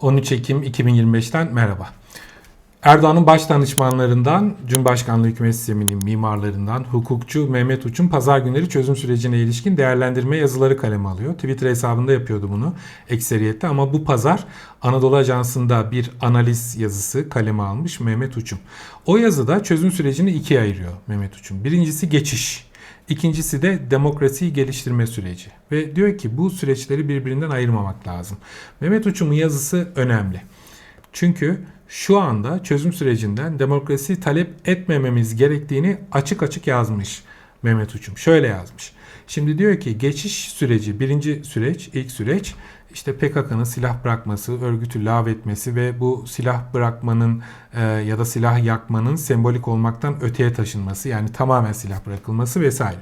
13 Ekim 2025'ten merhaba. Erdoğan'ın baş danışmanlarından, Cumhurbaşkanlığı Hükümet Sistemi'nin mimarlarından, hukukçu Mehmet Uç'un pazar günleri çözüm sürecine ilişkin değerlendirme yazıları kaleme alıyor. Twitter hesabında yapıyordu bunu ekseriyette ama bu pazar Anadolu Ajansı'nda bir analiz yazısı kaleme almış Mehmet Uç'um. O yazıda çözüm sürecini ikiye ayırıyor Mehmet Uç'um. Birincisi geçiş. İkincisi de demokrasiyi geliştirme süreci. Ve diyor ki bu süreçleri birbirinden ayırmamak lazım. Mehmet Uçum'un yazısı önemli. Çünkü şu anda çözüm sürecinden demokrasi talep etmememiz gerektiğini açık açık yazmış Mehmet Uçum. Şöyle yazmış. Şimdi diyor ki geçiş süreci birinci süreç ilk süreç işte PKK'nın silah bırakması, örgütü lağvetmesi ve bu silah bırakmanın e, ya da silah yakmanın sembolik olmaktan öteye taşınması yani tamamen silah bırakılması vesaire.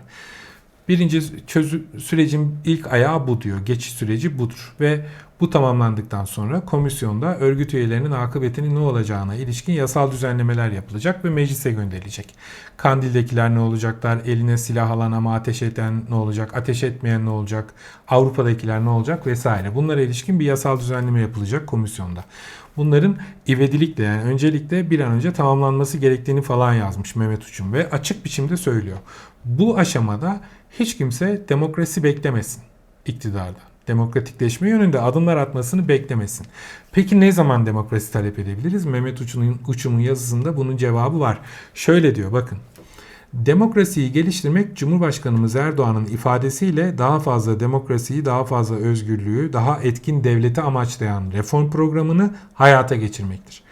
Birinci çözüm sürecin ilk ayağı bu diyor. Geçiş süreci budur ve bu tamamlandıktan sonra komisyonda örgüt üyelerinin akıbetinin ne olacağına ilişkin yasal düzenlemeler yapılacak ve meclise gönderilecek. Kandil'dekiler ne olacaklar? Eline silah alan ama ateş eden ne olacak? Ateş etmeyen ne olacak? Avrupa'dakiler ne olacak? Vesaire. Bunlara ilişkin bir yasal düzenleme yapılacak komisyonda. Bunların ivedilikle yani öncelikle bir an önce tamamlanması gerektiğini falan yazmış Mehmet Uçum ve açık biçimde söylüyor. Bu aşamada hiç kimse demokrasi beklemesin iktidardan. Demokratikleşme yönünde adımlar atmasını beklemesin. Peki ne zaman demokrasi talep edebiliriz? Mehmet Uçum'un, Uçum'un yazısında bunun cevabı var. Şöyle diyor bakın. Demokrasiyi geliştirmek Cumhurbaşkanımız Erdoğan'ın ifadesiyle daha fazla demokrasiyi, daha fazla özgürlüğü, daha etkin devleti amaçlayan reform programını hayata geçirmektir.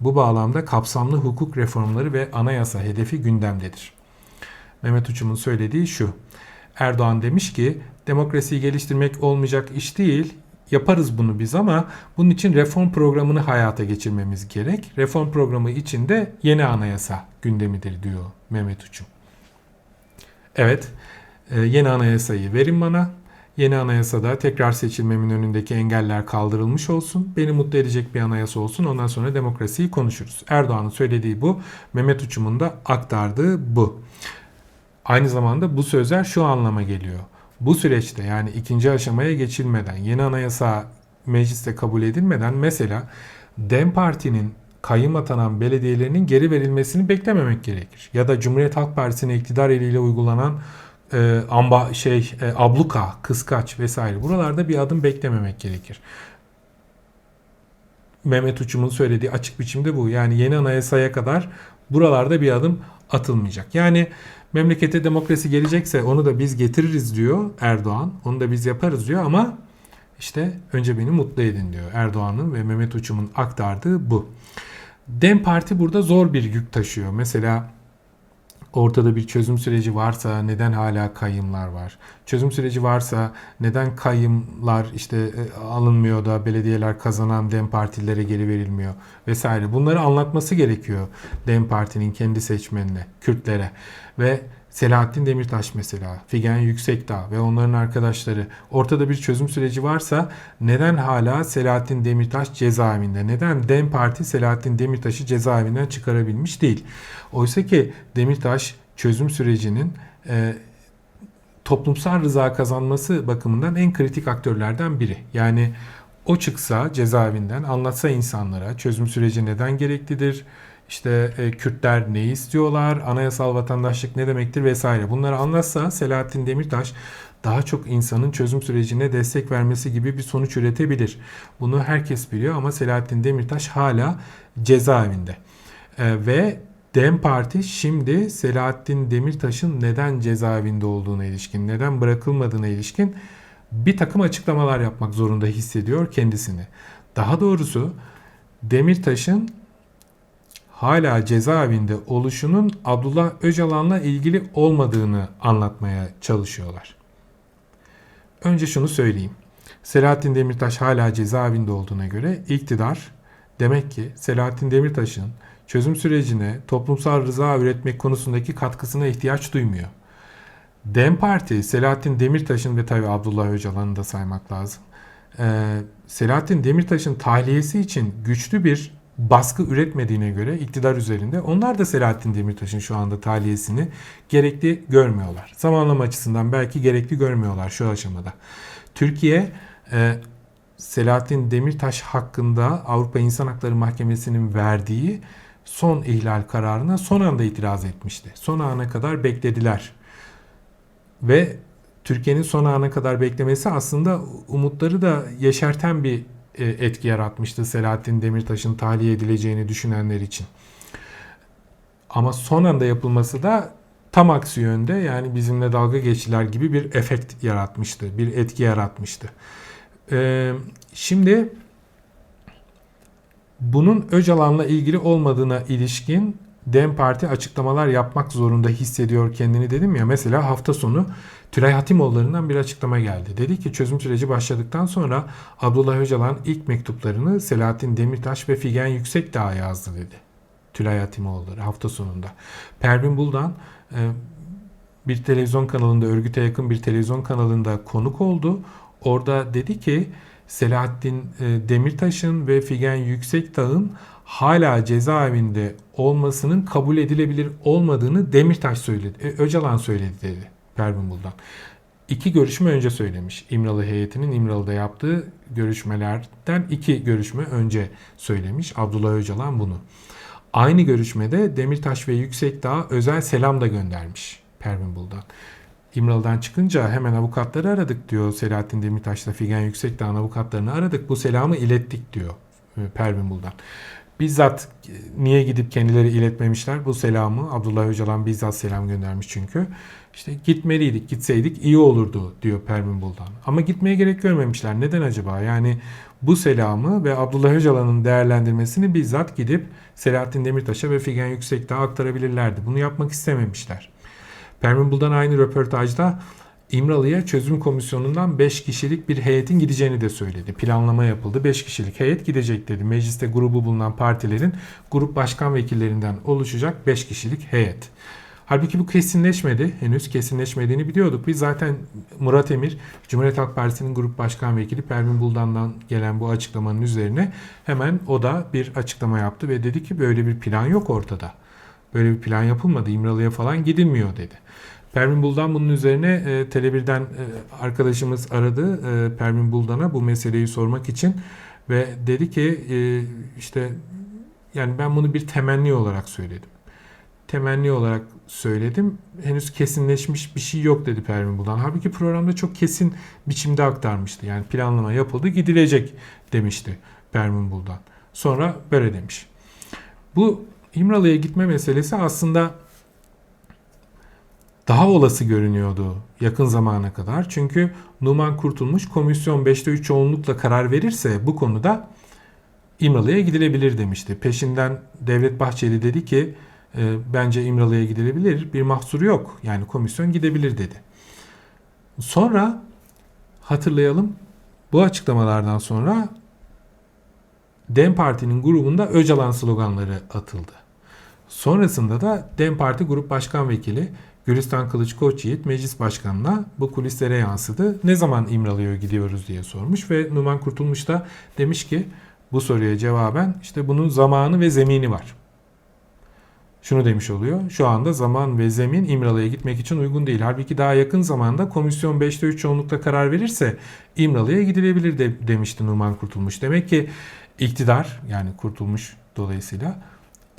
Bu bağlamda kapsamlı hukuk reformları ve anayasa hedefi gündemdedir. Mehmet Uçum'un söylediği şu. Erdoğan demiş ki demokrasiyi geliştirmek olmayacak iş değil. Yaparız bunu biz ama bunun için reform programını hayata geçirmemiz gerek. Reform programı içinde yeni anayasa gündemidir diyor Mehmet Uçum. Evet, e, yeni anayasayı verin bana. Yeni anayasada tekrar seçilmemin önündeki engeller kaldırılmış olsun. Beni mutlu edecek bir anayasa olsun. Ondan sonra demokrasiyi konuşuruz. Erdoğan'ın söylediği bu. Mehmet Uçum'un da aktardığı bu. Aynı zamanda bu sözler şu anlama geliyor. Bu süreçte yani ikinci aşamaya geçilmeden, yeni anayasa mecliste kabul edilmeden mesela DEM Parti'nin kayyum atanan belediyelerinin geri verilmesini beklememek gerekir. Ya da Cumhuriyet Halk Partisi'ne iktidar eliyle uygulanan e, amba şey e, abluka, kıskaç vesaire buralarda bir adım beklememek gerekir. Mehmet Uçum'un söylediği açık biçimde bu. Yani yeni anayasaya kadar buralarda bir adım atılmayacak. Yani memlekete demokrasi gelecekse onu da biz getiririz diyor Erdoğan. Onu da biz yaparız diyor ama işte önce beni mutlu edin diyor. Erdoğan'ın ve Mehmet Uçum'un aktardığı bu. Dem Parti burada zor bir yük taşıyor. Mesela ortada bir çözüm süreci varsa neden hala kayımlar var? Çözüm süreci varsa neden kayımlar işte e, alınmıyor da belediyeler kazanan DEM partilere geri verilmiyor vesaire. Bunları anlatması gerekiyor DEM Parti'nin kendi seçmenine, Kürtlere ve Selahattin Demirtaş mesela, Figen Yüksekdağ ve onların arkadaşları ortada bir çözüm süreci varsa neden hala Selahattin Demirtaş cezaevinde? Neden DEM Parti Selahattin Demirtaş'ı cezaevinden çıkarabilmiş değil? Oysa ki Demirtaş çözüm sürecinin e, toplumsal rıza kazanması bakımından en kritik aktörlerden biri. Yani o çıksa cezaevinden anlatsa insanlara çözüm süreci neden gereklidir, işte e, Kürtler ne istiyorlar, anayasal vatandaşlık ne demektir vesaire. Bunları anlatsa Selahattin Demirtaş daha çok insanın çözüm sürecine destek vermesi gibi bir sonuç üretebilir. Bunu herkes biliyor ama Selahattin Demirtaş hala cezaevinde. E, ve DEM Parti şimdi Selahattin Demirtaş'ın neden cezaevinde olduğuna ilişkin, neden bırakılmadığına ilişkin bir takım açıklamalar yapmak zorunda hissediyor kendisini. Daha doğrusu Demirtaş'ın hala cezaevinde oluşunun Abdullah Öcalan'la ilgili olmadığını anlatmaya çalışıyorlar. Önce şunu söyleyeyim. Selahattin Demirtaş hala cezaevinde olduğuna göre iktidar demek ki Selahattin Demirtaş'ın çözüm sürecine toplumsal rıza üretmek konusundaki katkısına ihtiyaç duymuyor. DEM Parti, Selahattin Demirtaş'ın ve tabi Abdullah Öcalan'ı da saymak lazım. Ee, Selahattin Demirtaş'ın tahliyesi için güçlü bir baskı üretmediğine göre iktidar üzerinde onlar da Selahattin Demirtaş'ın şu anda tahliyesini gerekli görmüyorlar. Zamanlama açısından belki gerekli görmüyorlar şu aşamada. Türkiye e, Selahattin Demirtaş hakkında Avrupa İnsan Hakları Mahkemesi'nin verdiği son ihlal kararına son anda itiraz etmişti. Son ana kadar beklediler. Ve Türkiye'nin son ana kadar beklemesi aslında umutları da yeşerten bir etki yaratmıştı Selahattin Demirtaş'ın tahliye edileceğini düşünenler için. Ama son anda yapılması da tam aksi yönde yani bizimle dalga geçtiler gibi bir efekt yaratmıştı, bir etki yaratmıştı. Ee, şimdi bunun Öcalan'la ilgili olmadığına ilişkin DEM Parti açıklamalar yapmak zorunda hissediyor kendini dedim ya. Mesela hafta sonu Tülay Hatimoğulları'ndan bir açıklama geldi. Dedi ki çözüm süreci başladıktan sonra Abdullah Öcalan ilk mektuplarını Selahattin Demirtaş ve Figen Yüksekdağ'a yazdı dedi. Tülay Hatimoğulları hafta sonunda. Pervin Buldan e, bir televizyon kanalında, örgüte yakın bir televizyon kanalında konuk oldu. Orada dedi ki Selahattin e, Demirtaş'ın ve Figen Yüksekdağ'ın hala cezaevinde olmasının kabul edilebilir olmadığını Demirtaş söyledi. E, Öcalan söyledi dedi Pervin Buldan. İki görüşme önce söylemiş. İmralı heyetinin İmralı'da yaptığı görüşmelerden iki görüşme önce söylemiş. Abdullah Öcalan bunu. Aynı görüşmede Demirtaş ve Yüksekdağ özel selam da göndermiş Pervin Buldan. İmralı'dan çıkınca hemen avukatları aradık diyor Selahattin Demirtaş'la Figen Yüksekdağ'ın avukatlarını aradık. Bu selamı ilettik diyor e, Pervin Buldan. Bizzat e, niye gidip kendileri iletmemişler bu selamı? Abdullah Öcalan bizzat selam göndermiş çünkü. İşte gitmeliydik, gitseydik iyi olurdu diyor Pervin Buldan. Ama gitmeye gerek görmemişler. Neden acaba? Yani bu selamı ve Abdullah Öcalan'ın değerlendirmesini bizzat gidip Selahattin Demirtaş'a ve Figen Yüksekdağ'a aktarabilirlerdi. Bunu yapmak istememişler. Pervin Buldan aynı röportajda İmralı'ya çözüm komisyonundan 5 kişilik bir heyetin gideceğini de söyledi. Planlama yapıldı. 5 kişilik heyet gidecek dedi. Mecliste grubu bulunan partilerin grup başkan vekillerinden oluşacak 5 kişilik heyet. Halbuki bu kesinleşmedi. Henüz kesinleşmediğini biliyorduk. Biz zaten Murat Emir, Cumhuriyet Halk Partisi'nin grup başkan vekili Pervin Buldan'dan gelen bu açıklamanın üzerine hemen o da bir açıklama yaptı ve dedi ki böyle bir plan yok ortada. Böyle bir plan yapılmadı. İmralı'ya falan gidilmiyor dedi. Pervin Buldan bunun üzerine e, Tele1'den e, arkadaşımız aradı e, Pervin Buldan'a bu meseleyi sormak için ve dedi ki e, işte yani ben bunu bir temenni olarak söyledim. Temenni olarak söyledim. Henüz kesinleşmiş bir şey yok dedi Pervin Buldan. Halbuki programda çok kesin biçimde aktarmıştı. Yani planlama yapıldı gidilecek demişti Pervin Buldan. Sonra böyle demiş. Bu İmralı'ya gitme meselesi aslında daha olası görünüyordu yakın zamana kadar. Çünkü Numan Kurtulmuş komisyon 5'te 3 çoğunlukla karar verirse bu konuda İmralı'ya gidilebilir demişti. Peşinden Devlet Bahçeli dedi ki e, bence İmralı'ya gidilebilir bir mahsuru yok. Yani komisyon gidebilir dedi. Sonra hatırlayalım bu açıklamalardan sonra DEM Parti'nin grubunda Öcalan sloganları atıldı. Sonrasında da DEM Parti Grup Başkan Vekili Gülistan Kılıç Koçyiğit meclis başkanına bu kulislere yansıdı. Ne zaman İmralı'ya gidiyoruz diye sormuş ve Numan Kurtulmuş da demiş ki bu soruya cevaben işte bunun zamanı ve zemini var. Şunu demiş oluyor. Şu anda zaman ve zemin İmralı'ya gitmek için uygun değil. Halbuki daha yakın zamanda komisyon 5'te 3 çoğunlukla karar verirse İmralı'ya gidilebilir de, demişti Numan Kurtulmuş. Demek ki iktidar yani Kurtulmuş dolayısıyla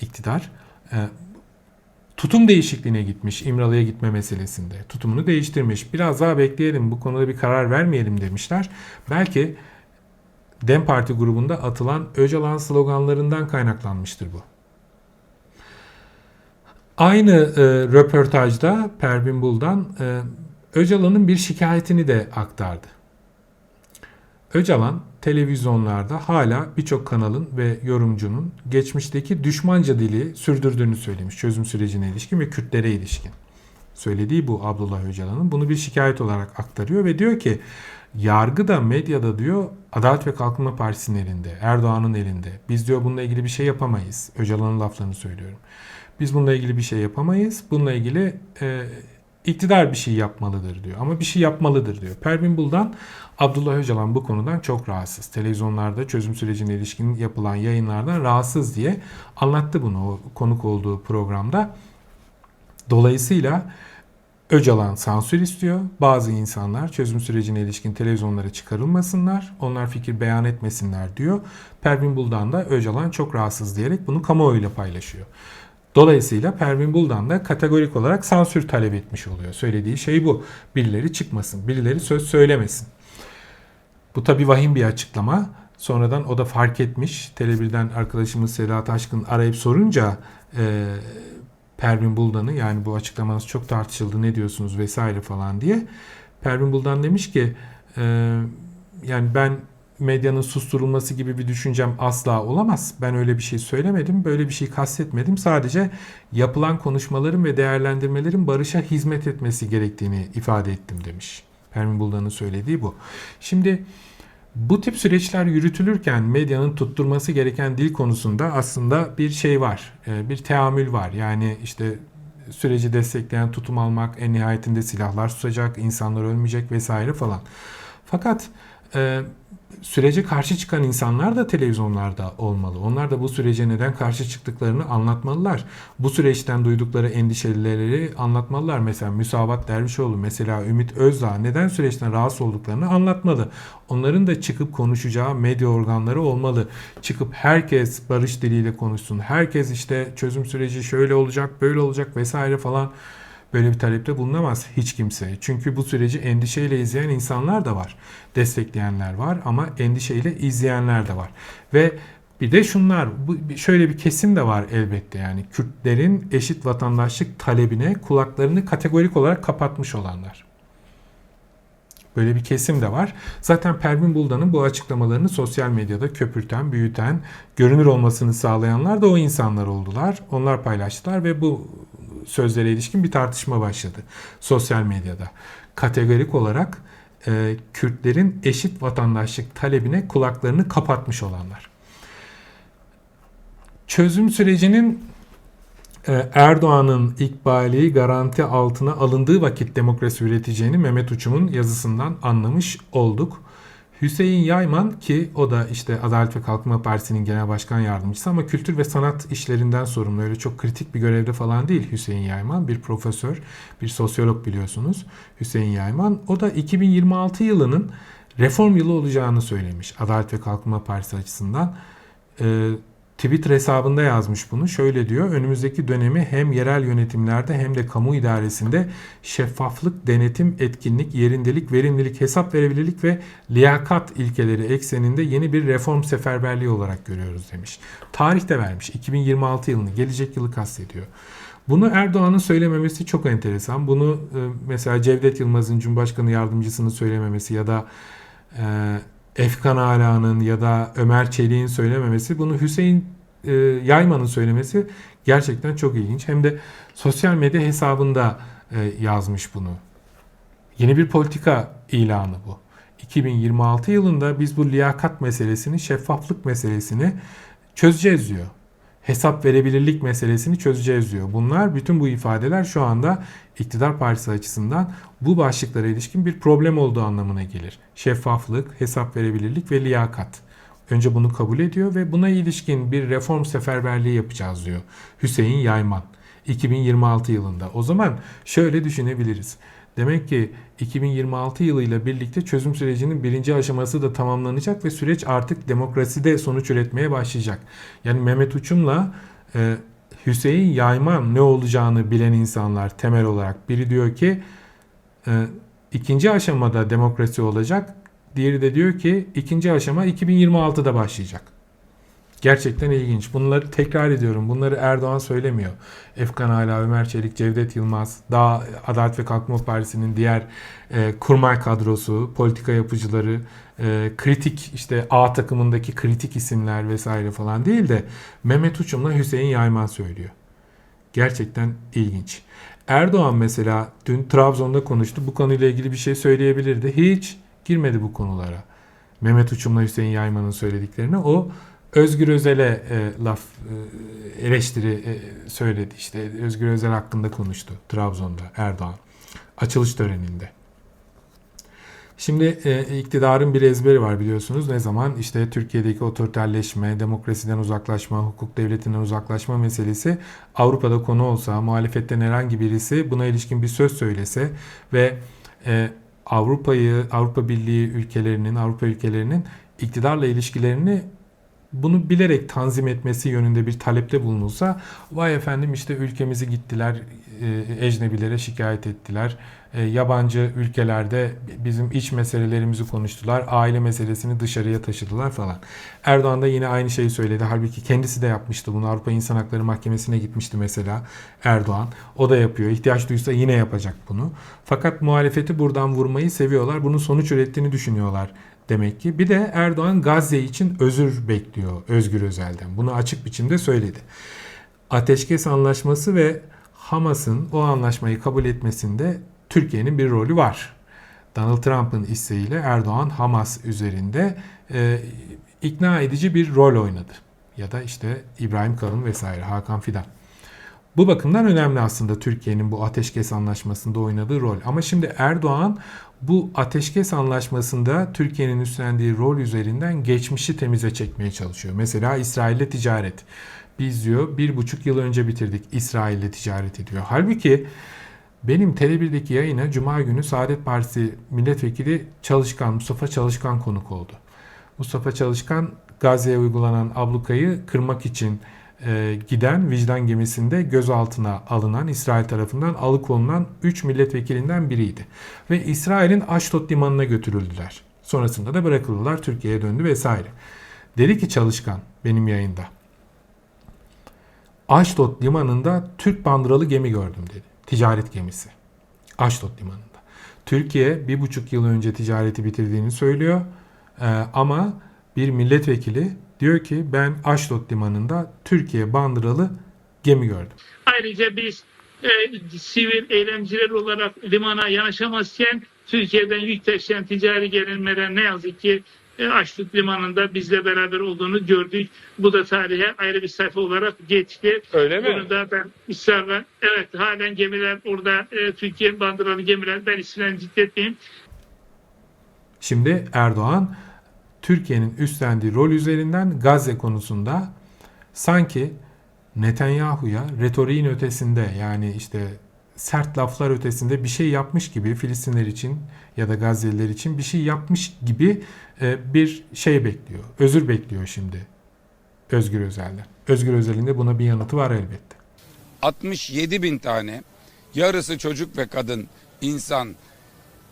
iktidar e, tutum değişikliğine gitmiş İmralı'ya gitme meselesinde. Tutumunu değiştirmiş. Biraz daha bekleyelim bu konuda bir karar vermeyelim demişler. Belki DEM Parti grubunda atılan Öcalan sloganlarından kaynaklanmıştır bu. Aynı e, röportajda Pervin Buldan e, Öcalan'ın bir şikayetini de aktardı. Öcalan televizyonlarda hala birçok kanalın ve yorumcunun geçmişteki düşmanca dili sürdürdüğünü söylemiş çözüm sürecine ilişkin ve Kürtlere ilişkin. Söylediği bu Abdullah Öcalan'ın bunu bir şikayet olarak aktarıyor ve diyor ki yargı da medyada diyor Adalet ve Kalkınma Partisi'nin elinde, Erdoğan'ın elinde. Biz diyor bununla ilgili bir şey yapamayız. Öcalan'ın laflarını söylüyorum. Biz bununla ilgili bir şey yapamayız. Bununla ilgili e, iktidar bir şey yapmalıdır diyor. Ama bir şey yapmalıdır diyor. Pervin Buldan Abdullah Öcalan bu konudan çok rahatsız. Televizyonlarda çözüm sürecine ilişkin yapılan yayınlardan rahatsız diye anlattı bunu o konuk olduğu programda. Dolayısıyla Öcalan sansür istiyor. Bazı insanlar çözüm sürecine ilişkin televizyonlara çıkarılmasınlar. Onlar fikir beyan etmesinler diyor. Pervin Buldan da Öcalan çok rahatsız diyerek bunu kamuoyuyla paylaşıyor. Dolayısıyla Pervin Buldan da kategorik olarak sansür talep etmiş oluyor. Söylediği şey bu. Birileri çıkmasın, birileri söz söylemesin. Bu tabii vahim bir açıklama. Sonradan o da fark etmiş. Tele1'den arkadaşımız Sedat Aşkın arayıp sorunca e, Pervin Buldan'ı yani bu açıklamanız çok tartışıldı ne diyorsunuz vesaire falan diye. Pervin Buldan demiş ki e, yani ben medyanın susturulması gibi bir düşüncem asla olamaz. Ben öyle bir şey söylemedim, böyle bir şey kastetmedim. Sadece yapılan konuşmaların ve değerlendirmelerin barışa hizmet etmesi gerektiğini ifade ettim demiş. Pervin Buldan'ın söylediği bu. Şimdi bu tip süreçler yürütülürken medyanın tutturması gereken dil konusunda aslında bir şey var, e, bir teamül var. Yani işte süreci destekleyen tutum almak, en nihayetinde silahlar susacak, insanlar ölmeyecek vesaire falan. Fakat e, sürece karşı çıkan insanlar da televizyonlarda olmalı. Onlar da bu sürece neden karşı çıktıklarını anlatmalılar. Bu süreçten duydukları endişeleri anlatmalılar. Mesela Müsavat Dervişoğlu, mesela Ümit Özdağ neden süreçten rahatsız olduklarını anlatmalı. Onların da çıkıp konuşacağı medya organları olmalı. Çıkıp herkes barış diliyle konuşsun. Herkes işte çözüm süreci şöyle olacak, böyle olacak vesaire falan böyle bir talepte bulunamaz hiç kimse. Çünkü bu süreci endişeyle izleyen insanlar da var. Destekleyenler var ama endişeyle izleyenler de var. Ve bir de şunlar, şöyle bir kesim de var elbette yani Kürtlerin eşit vatandaşlık talebine kulaklarını kategorik olarak kapatmış olanlar. Böyle bir kesim de var. Zaten Pervin Buldan'ın bu açıklamalarını sosyal medyada köpürten, büyüten, görünür olmasını sağlayanlar da o insanlar oldular. Onlar paylaştılar ve bu sözlere ilişkin bir tartışma başladı sosyal medyada. Kategorik olarak e, Kürtlerin eşit vatandaşlık talebine kulaklarını kapatmış olanlar. Çözüm sürecinin e, Erdoğan'ın ikbali garanti altına alındığı vakit demokrasi üreteceğini Mehmet Uçum'un yazısından anlamış olduk. Hüseyin Yayman ki o da işte Adalet ve Kalkınma Partisi'nin genel başkan yardımcısı ama kültür ve sanat işlerinden sorumlu. Öyle çok kritik bir görevde falan değil Hüseyin Yayman. Bir profesör, bir sosyolog biliyorsunuz Hüseyin Yayman. O da 2026 yılının reform yılı olacağını söylemiş Adalet ve Kalkınma Partisi açısından. Ee, Twitter hesabında yazmış bunu. Şöyle diyor. Önümüzdeki dönemi hem yerel yönetimlerde hem de kamu idaresinde şeffaflık, denetim, etkinlik, yerindelik, verimlilik, hesap verebilirlik ve liyakat ilkeleri ekseninde yeni bir reform seferberliği olarak görüyoruz demiş. Tarih de vermiş. 2026 yılını, gelecek yılı kastediyor. Bunu Erdoğan'ın söylememesi çok enteresan. Bunu e, mesela Cevdet Yılmaz'ın Cumhurbaşkanı yardımcısının söylememesi ya da e, Efkan Ala'nın ya da Ömer Çelik'in söylememesi, bunu Hüseyin e, Yayman'ın söylemesi gerçekten çok ilginç. Hem de sosyal medya hesabında e, yazmış bunu. Yeni bir politika ilanı bu. 2026 yılında biz bu liyakat meselesini, şeffaflık meselesini çözeceğiz diyor hesap verebilirlik meselesini çözeceğiz diyor. Bunlar bütün bu ifadeler şu anda iktidar partisi açısından bu başlıklara ilişkin bir problem olduğu anlamına gelir. Şeffaflık, hesap verebilirlik ve liyakat. Önce bunu kabul ediyor ve buna ilişkin bir reform seferberliği yapacağız diyor Hüseyin Yayman 2026 yılında. O zaman şöyle düşünebiliriz. Demek ki 2026 yılıyla birlikte çözüm sürecinin birinci aşaması da tamamlanacak ve süreç artık demokraside sonuç üretmeye başlayacak. Yani Mehmet Uçum'la e, Hüseyin Yayman ne olacağını bilen insanlar temel olarak biri diyor ki e, ikinci aşamada demokrasi olacak. Diğeri de diyor ki ikinci aşama 2026'da başlayacak. Gerçekten ilginç. Bunları tekrar ediyorum. Bunları Erdoğan söylemiyor. Efkan Ala, Ömer Çelik, Cevdet Yılmaz, daha Adalet ve Kalkınma Partisi'nin diğer e, kurmay kadrosu, politika yapıcıları, e, kritik işte A takımındaki kritik isimler vesaire falan değil de Mehmet Uçum'la Hüseyin Yayman söylüyor. Gerçekten ilginç. Erdoğan mesela dün Trabzon'da konuştu. Bu konuyla ilgili bir şey söyleyebilirdi. Hiç girmedi bu konulara. Mehmet Uçum'la Hüseyin Yayman'ın söylediklerine o Özgür Özel'e e, laf e, eleştiri e, söyledi işte Özgür Özel hakkında konuştu Trabzon'da Erdoğan açılış töreninde. Şimdi e, iktidarın bir ezberi var biliyorsunuz. Ne zaman işte Türkiye'deki otoriterleşme, demokrasiden uzaklaşma, hukuk devletinden uzaklaşma meselesi Avrupa'da konu olsa, muhalefetten herhangi birisi buna ilişkin bir söz söylese ve e, Avrupa'yı, Avrupa Birliği ülkelerinin, Avrupa ülkelerinin iktidarla ilişkilerini bunu bilerek tanzim etmesi yönünde bir talepte bulunulsa vay efendim işte ülkemizi gittiler e, ecnebilere şikayet ettiler. E, yabancı ülkelerde bizim iç meselelerimizi konuştular. Aile meselesini dışarıya taşıdılar falan. Erdoğan da yine aynı şeyi söyledi. Halbuki kendisi de yapmıştı bunu. Avrupa İnsan Hakları Mahkemesi'ne gitmişti mesela Erdoğan. O da yapıyor. İhtiyaç duysa yine yapacak bunu. Fakat muhalefeti buradan vurmayı seviyorlar. Bunun sonuç ürettiğini düşünüyorlar demek ki. Bir de Erdoğan Gazze için özür bekliyor Özgür Özel'den. Bunu açık biçimde söyledi. Ateşkes anlaşması ve Hamas'ın o anlaşmayı kabul etmesinde Türkiye'nin bir rolü var. Donald Trump'ın isteğiyle Erdoğan Hamas üzerinde e, ikna edici bir rol oynadı. Ya da işte İbrahim Kalın vesaire Hakan Fidan. Bu bakımdan önemli aslında Türkiye'nin bu ateşkes anlaşmasında oynadığı rol. Ama şimdi Erdoğan bu ateşkes anlaşmasında Türkiye'nin üstlendiği rol üzerinden geçmişi temize çekmeye çalışıyor. Mesela İsrail'le ticaret. Biz diyor bir buçuk yıl önce bitirdik İsrail'le ticaret ediyor. Halbuki benim Tele1'deki yayına Cuma günü Saadet Partisi milletvekili Çalışkan, Mustafa Çalışkan konuk oldu. Mustafa Çalışkan Gazze'ye uygulanan ablukayı kırmak için e, giden vicdan gemisinde gözaltına alınan İsrail tarafından alıkonulan 3 milletvekilinden biriydi. Ve İsrail'in Aşdod limanına götürüldüler. Sonrasında da bırakıldılar Türkiye'ye döndü vesaire. Dedi ki Çalışkan benim yayında. Aşdod limanında Türk bandıralı gemi gördüm dedi. Ticaret gemisi. Aşdod limanında. Türkiye bir buçuk yıl önce ticareti bitirdiğini söylüyor. Ee, ama bir milletvekili diyor ki ben Aşdod limanında Türkiye bandıralı gemi gördüm. Ayrıca biz e, sivil eylemciler olarak limana yanaşamazken Türkiye'den yük taşıyan ticari gelinmeden ne yazık ki e, Açlık Limanı'nda bizle beraber olduğunu gördük. Bu da tarihe ayrı bir sayfa olarak geçti. Öyle mi? Bunu da ben ısrarla, evet halen gemiler orada e, Türkiye bandıralı gemiler ben isimlerini ciddetmeyeyim. Şimdi Erdoğan Türkiye'nin üstlendiği rol üzerinden Gazze konusunda sanki Netanyahu'ya retoriğin ötesinde yani işte sert laflar ötesinde bir şey yapmış gibi Filistinler için ya da Gazze'liler için bir şey yapmış gibi e, bir şey bekliyor. Özür bekliyor şimdi Özgür Özel'den. Özgür Özel'in de buna bir yanıtı var elbette. 67 bin tane yarısı çocuk ve kadın insan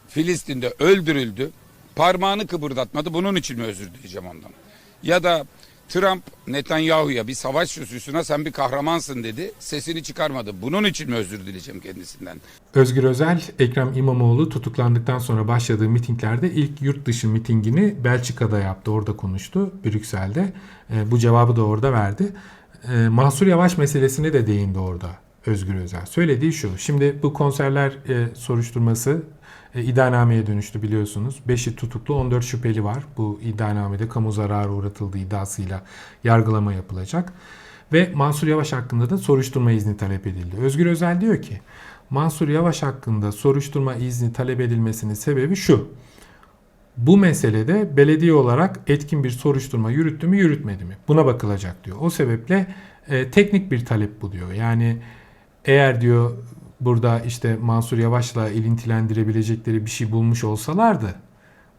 Filistin'de öldürüldü. Parmağını kıpırdatmadı. Bunun için mi özür dileyeceğim ondan? Ya da Trump Netanyahu'ya bir savaş süsüsüne sen bir kahramansın dedi. Sesini çıkarmadı. Bunun için mi özür dileyeceğim kendisinden? Özgür Özel, Ekrem İmamoğlu tutuklandıktan sonra başladığı mitinglerde ilk yurt dışı mitingini Belçika'da yaptı. Orada konuştu, Brüksel'de. E, bu cevabı da orada verdi. E, Mansur Yavaş meselesine de değindi orada Özgür Özel. Söylediği şu, şimdi bu konserler e, soruşturması e, iddianameye dönüştü biliyorsunuz. 5'i tutuklu 14 şüpheli var. Bu iddianamede kamu zararı uğratıldığı iddiasıyla yargılama yapılacak. Ve Mansur Yavaş hakkında da soruşturma izni talep edildi. Özgür Özel diyor ki Mansur Yavaş hakkında soruşturma izni talep edilmesinin sebebi şu. Bu meselede belediye olarak etkin bir soruşturma yürüttü mü yürütmedi mi? Buna bakılacak diyor. O sebeple e, teknik bir talep bu diyor. Yani eğer diyor burada işte Mansur Yavaş'la ilintilendirebilecekleri bir şey bulmuş olsalardı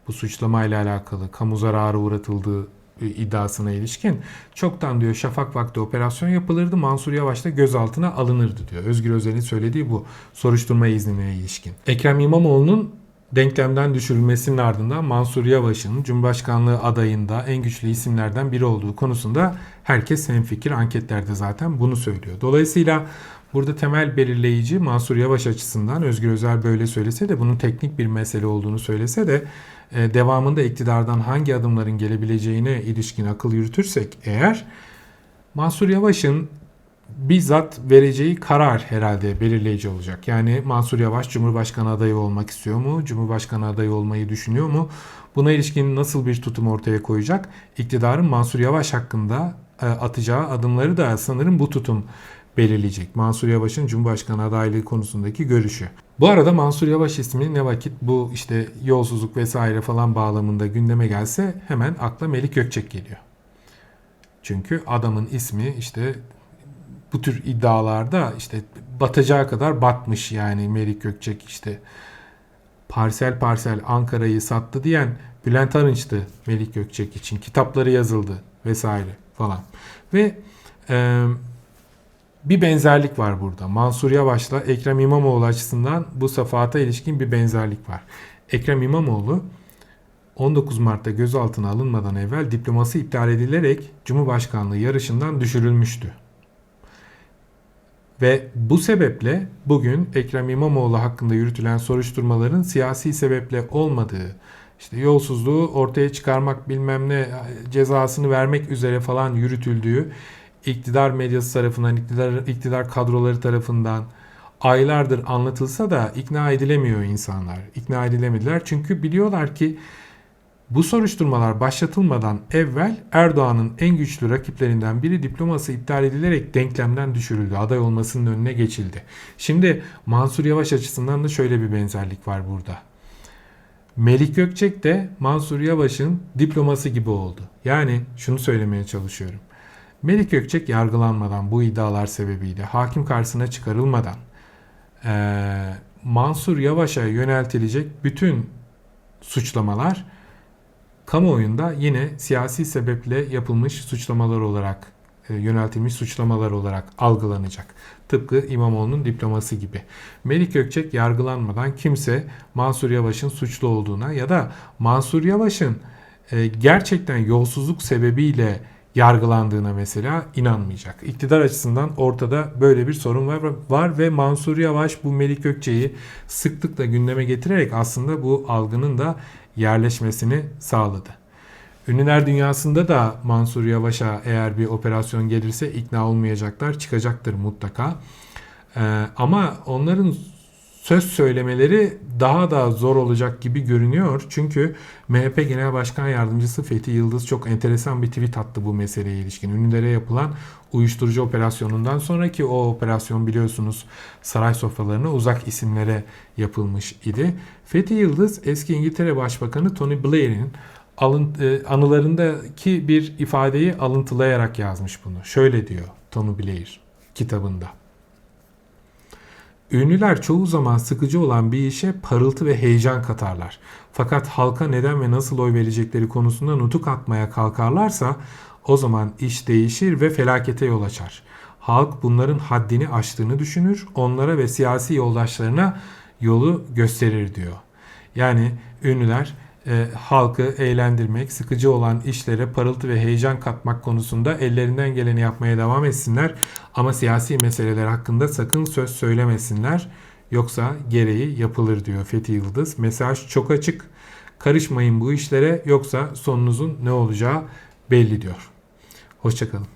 bu suçlamayla alakalı kamu zararı uğratıldığı iddiasına ilişkin çoktan diyor şafak vakti operasyon yapılırdı Mansur Yavaş da gözaltına alınırdı diyor. Özgür Özel'in söylediği bu soruşturma iznine ilişkin. Ekrem İmamoğlu'nun denklemden düşürülmesinin ardından Mansur Yavaş'ın Cumhurbaşkanlığı adayında en güçlü isimlerden biri olduğu konusunda herkes hemfikir anketlerde zaten bunu söylüyor. Dolayısıyla Burada temel belirleyici Mansur Yavaş açısından Özgür Özel böyle söylese de bunun teknik bir mesele olduğunu söylese de e, devamında iktidardan hangi adımların gelebileceğine ilişkin akıl yürütürsek eğer Mansur Yavaş'ın bizzat vereceği karar herhalde belirleyici olacak. Yani Mansur Yavaş Cumhurbaşkanı adayı olmak istiyor mu? Cumhurbaşkanı adayı olmayı düşünüyor mu? Buna ilişkin nasıl bir tutum ortaya koyacak? İktidarın Mansur Yavaş hakkında e, atacağı adımları da sanırım bu tutum belirleyecek. Mansur Yavaş'ın Cumhurbaşkanı adaylığı konusundaki görüşü. Bu arada Mansur Yavaş ismi ne vakit bu işte yolsuzluk vesaire falan bağlamında gündeme gelse hemen akla Melik Gökçek geliyor. Çünkü adamın ismi işte bu tür iddialarda işte batacağı kadar batmış yani Melik Gökçek işte parsel parsel Ankara'yı sattı diyen Bülent Arınç'tı Melik Gökçek için. Kitapları yazıldı vesaire falan. Ve e, bir benzerlik var burada. Mansur Yavaş'la Ekrem İmamoğlu açısından bu safhata ilişkin bir benzerlik var. Ekrem İmamoğlu 19 Mart'ta gözaltına alınmadan evvel diploması iptal edilerek Cumhurbaşkanlığı yarışından düşürülmüştü. Ve bu sebeple bugün Ekrem İmamoğlu hakkında yürütülen soruşturmaların siyasi sebeple olmadığı, işte yolsuzluğu ortaya çıkarmak bilmem ne cezasını vermek üzere falan yürütüldüğü iktidar medyası tarafından, iktidar, iktidar kadroları tarafından aylardır anlatılsa da ikna edilemiyor insanlar. İkna edilemediler çünkü biliyorlar ki bu soruşturmalar başlatılmadan evvel Erdoğan'ın en güçlü rakiplerinden biri diploması iptal edilerek denklemden düşürüldü. Aday olmasının önüne geçildi. Şimdi Mansur Yavaş açısından da şöyle bir benzerlik var burada. Melik Gökçek de Mansur Yavaş'ın diploması gibi oldu. Yani şunu söylemeye çalışıyorum. Melik Gökçek yargılanmadan bu iddialar sebebiyle hakim karşısına çıkarılmadan eee, Mansur Yavaş'a yöneltilecek bütün suçlamalar kamuoyunda yine siyasi sebeple yapılmış suçlamalar olarak e, yöneltilmiş suçlamalar olarak algılanacak. Tıpkı İmamoğlu'nun diploması gibi. Melik Gökçek yargılanmadan kimse Mansur Yavaş'ın suçlu olduğuna ya da Mansur Yavaş'ın e, gerçekten yolsuzluk sebebiyle yargılandığına mesela inanmayacak. İktidar açısından ortada böyle bir sorun var, var ve Mansur Yavaş bu Melik Gökçe'yi sıklıkla gündeme getirerek aslında bu algının da yerleşmesini sağladı. Ünlüler dünyasında da Mansur Yavaş'a eğer bir operasyon gelirse ikna olmayacaklar, çıkacaktır mutlaka. Ee, ama onların söz söylemeleri daha da zor olacak gibi görünüyor. Çünkü MHP Genel Başkan Yardımcısı Fethi Yıldız çok enteresan bir tweet attı bu meseleye ilişkin. Ünlülere yapılan uyuşturucu operasyonundan sonraki o operasyon biliyorsunuz saray sofralarına uzak isimlere yapılmış idi. Fethi Yıldız eski İngiltere Başbakanı Tony Blair'in alın, e, anılarındaki bir ifadeyi alıntılayarak yazmış bunu. Şöyle diyor Tony Blair kitabında. Ünlüler çoğu zaman sıkıcı olan bir işe parıltı ve heyecan katarlar. Fakat halka neden ve nasıl oy verecekleri konusunda nutuk atmaya kalkarlarsa o zaman iş değişir ve felakete yol açar. Halk bunların haddini aştığını düşünür, onlara ve siyasi yoldaşlarına yolu gösterir diyor. Yani ünlüler e, halkı eğlendirmek, sıkıcı olan işlere parıltı ve heyecan katmak konusunda ellerinden geleni yapmaya devam etsinler. Ama siyasi meseleler hakkında sakın söz söylemesinler. Yoksa gereği yapılır diyor Fethi Yıldız. Mesaj çok açık. Karışmayın bu işlere yoksa sonunuzun ne olacağı belli diyor. Hoşçakalın.